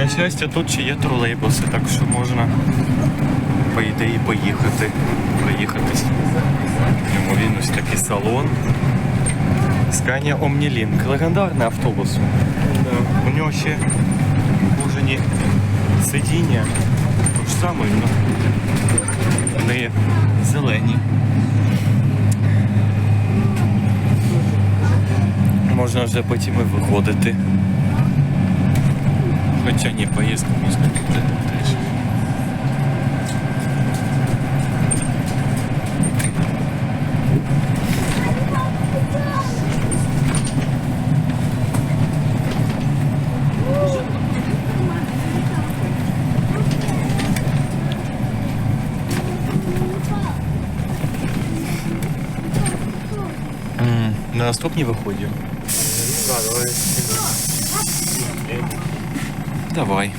На щастя, тут ще є тролейбуси, так що можна по ідеї поїхати. Проїхатись. В ньому він ось такий салон. Scania Omnilink. Легендарний автобус. У нього ще кожені сидіння. То ж саме, ну, вони зелені. Можна вже потім і виходити. Хоча ні, поїздку можна буде теж. М, На наступній виходимо. Давай.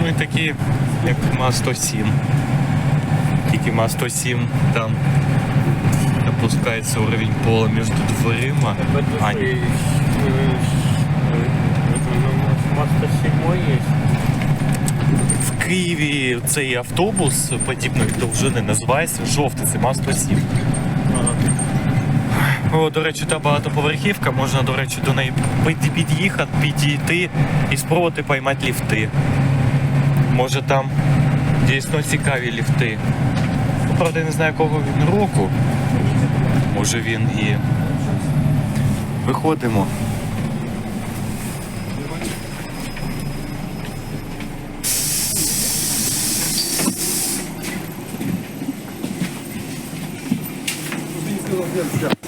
Ну і такі, як МА-107. Тільки МА-107 там опускається уровень пола між дверима. А, ні. Києві цей автобус подібної довжини називається жовтий, це МА-107. О, до речі, та багатоповерхівка, можна, до речі, до неї під'їхати, підійти і спробувати поймати ліфти. Може там дійсно цікаві ліфти. Ну, правда, я не знаю, якого він року. Може він і. Виходимо. 不用，不用，不需。